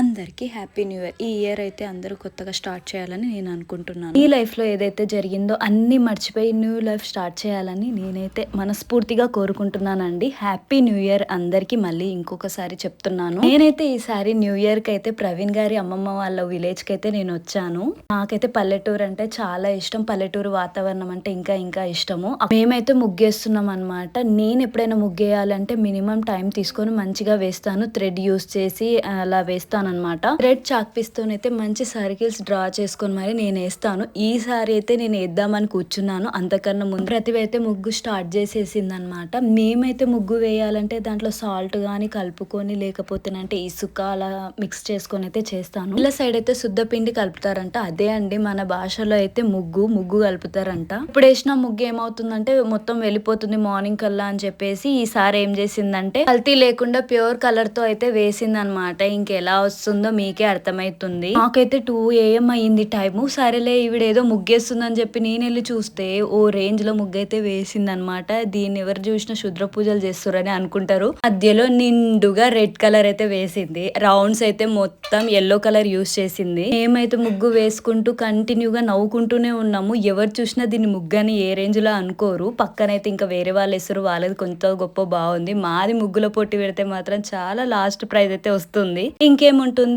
అందరికీ happy new year ఈ year అయితే అందరూ కొత్తగా స్టార్ట్ చేయాలని నేను అనుకుంటున్నాను. ఈ లైఫ్లో ఏదైతే జరిగిందో అన్ని మర్చిపోయి న్యూ లైఫ్ స్టార్ట్ చేయాలని నేనైతే మనస్ఫూర్తిగా కోరుకుంటున్నానండి. హ్యాపీ న్యూ ఇయర్ అందరికీ మళ్ళీ ఇంకొకసారి చెప్తున్నాను. నేనైతే ఈసారి న్యూ ఇయర్కి అయితే ప్రవీణ్ గారి అమ్మమ్మ వాళ్ళ విలేజ్కి అయితే నేను వచ్చాను. నాకైతే పల్లెటూరు అంటే చాలా ఇష్టం. పల్లెటూరు వాతావరణం అంటే ఇంకా ఇంకా ఇష్టము. మేమైతే ముగ్గేస్తున్నాం అనమాట నేను ఎప్పుడైనా ముగ్గేయాలంటే మినిమం టైం తీసుకొని మంచిగా వేస్తాను. థ్రెడ్ యూస్ చేసి అలా వేస్తాను. అనమాట రెడ్ చాక్ పిస్తోనైతే మంచి సర్కిల్స్ డ్రా చేసుకొని మరి నేను వేస్తాను. ఈసారి అయితే నేను వేద్దామని కూర్చున్నాను. అంతకన్నా ముందు ప్రతిభ అయితే ముగ్గు స్టార్ట్ చేసేసింది అనమాట మేమైతే ముగ్గు వేయాలంటే దాంట్లో సాల్ట్ కానీ కలుపుకొని లేకపోతేనంటే ఇసుక అలా మిక్స్ చేసుకొని అయితే చేస్తాను. ఇలా సైడ్ అయితే శుద్ధ పిండి కలుపుతారంట. అదే అండి మన భాషలో అయితే ముగ్గు ముగ్గు కలుపుతారంట. ఇప్పుడు వేసిన ముగ్గు ఏమవుతుందంటే మొత్తం వెళ్ళిపోతుంది మార్నింగ్ కల్లా అని చెప్పేసి ఈసారి ఏం చేసిందంటే కల్తీ లేకుండా ప్యూర్ కలర్తో అయితే వేసింది అనమాట ఇంకెలా వస్తుందో మీకే అర్థమైతుంది. నాకైతే టూ ఏఎం అయ్యింది టైము. సరేలే ఈవిడేదో ముగ్గేస్తుందని చెప్పి నేను వెళ్ళి చూస్తే ఓ రేంజ్లో ముగ్గైతే వేసింది అనమాట దీన్ని ఎవరు చూసినా శుద్ర పూజలు చేస్తారని అనుకుంటారు. మధ్యలో నిండుగా రెడ్ కలర్ అయితే వేసింది. రౌండ్స్ అయితే మొత్తం ఎల్లో కలర్ యూస్ చేసింది. మేమైతే ముగ్గు వేసుకుంటూ కంటిన్యూగా నవ్వుకుంటూనే ఉన్నాము. ఎవరు చూసినా దీన్ని ముగ్గు అని ఏ రేంజ్లో అనుకోరు. పక్కనైతే ఇంకా వేరే వాళ్ళు వేస్తారు. వాళ్ళది కొంత గొప్ప బాగుంది. మాది ముగ్గుల పోటీ పెడితే మాత్రం చాలా లాస్ట్ ప్రైజ్ అయితే వస్తుంది. ఇంకేముంటుంది